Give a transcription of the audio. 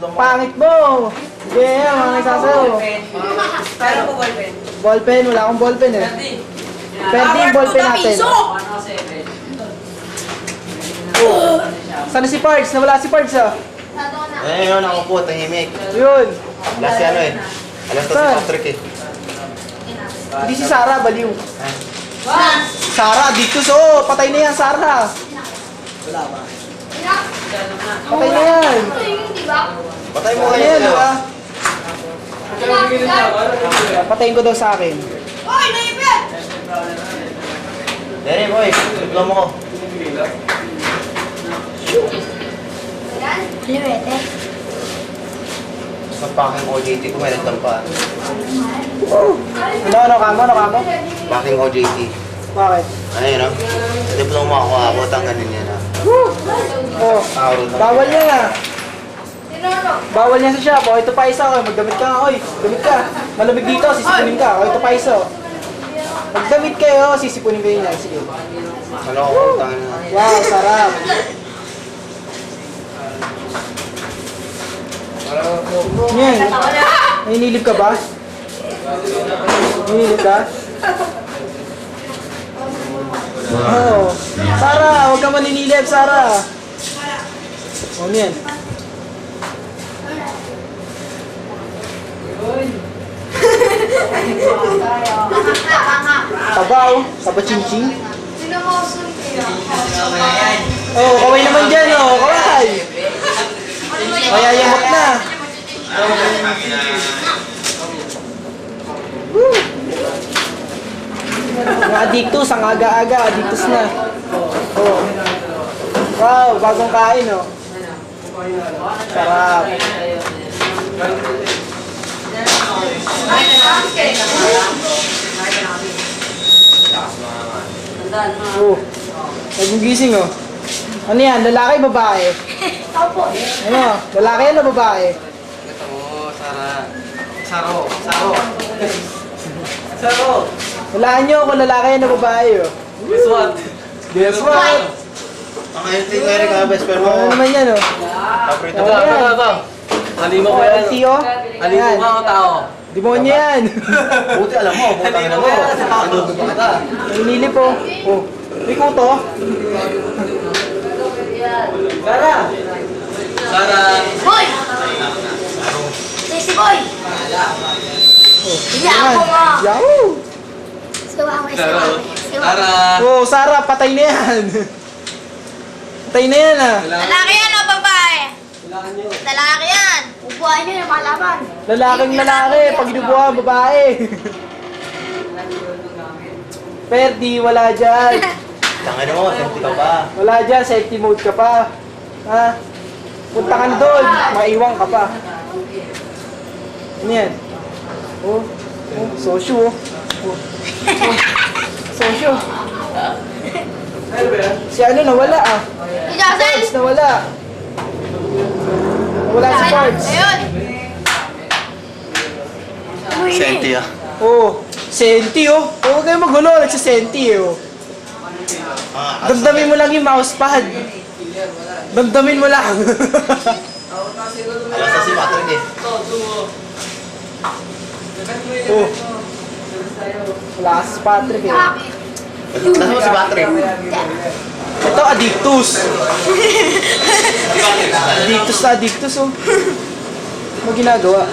Pangit mo! Sige, yeah, mga nagsasayaw. Pero po ballpen. Ballpen, wala akong ballpen eh. Pwede yung ballpen natin. Oh. Sana si Pards? Nawala si Pards ah. Eh, yun, ako po, tahimik. Yun. Last si ano eh. Alam ko si Saan? Patrick eh. Hindi si Sarah, baliw. Sarah, dito so. Patay na yan, Sarah. Patay na yan. Patay mo kayo na yan, di ba? Patayin ko daw sa akin. Dere, boy, diploma ko. Pag-packing OJT ko, may nagdam pa. Ano, ano, kamo, ano, kamo? Packing OJT. Bakit? Ano yun, ah? Sa diploma ako, abot ang ganun yan, ah. Oh, Araw lang. bawal niya na. Bawal niya sa shop. O, ito pa isa. O, magdamit ka. Oy, damit ka. Malamig dito, sisipunin ka. O, ito pa isa. o. Magdamit kayo, sisipunin kayo niya. Sige. Utang na. Wow, sarap. Yan. Nainilip ka ba? Nainilip ka? Oo. Oh. Sara, huwag ka maninilip, Sara. O, yan. Tabaw. Taba ching-ching. Oh, kaway naman dyan, oh. Kaway. Kaya yamot na. Woo. Mga adictus, ang aga-aga, adictus na. Oh. Wow, bagong kain, oh. Sarap. Oh. Nagugising, oh. Ano yan? Lalaki, babae? Ano? Lalaki yan o babae? Ito mo, Sara. Saro. Saro. Saro. Walaan nyo kung lalaki yan o babae, oh. Guess what? Guess what? Ang healthy ko, Eric, ah, best friend mo. Ano naman yan, oh? Paborito Ito, ko. ito, ito. Halimo ko yan. Halimo Ayan. ka ako tao. Demonyo yan. Buti alam mo, putang ina mo. Ano ba kita? Nainilip, oh. Oh. May kuto. Sara. Sara. Boy! Sisi boy! Iya ako nga! Yahoo! Sara. sigawa mo. Sigawa mo. Sara. Oh, Sara, patay na yan. patay na yan, ah. Lalaki yan o babae? Lalaki yan! Ubuhan nyo yung malaman. Lalaking lalaki, pag inubuha, babae. Perdi, wala dyan. Tangin mo, senti ka pa. Wala dyan, safety mode ka pa. Ha? Punta ka na doon, maiwang ka pa. Ano yan? Oh, oh, sosyo. Oh. Oh. Sosyo. Si ano nawala ah. Parts nawala. Nawala si Parts. Ayun! Senti ah. Oh, senti oh. Oh, huwag kayong magulo, nagsasenti oh. Ah, Damdamin mo lang yung mousepad. Damdamin mo lang. Alas na si Patrick eh. oh. Wala ka si Patrick eh. Alas mo si Patrick. Ito, addictus. addictus na addictus, oh. Ano ginagawa?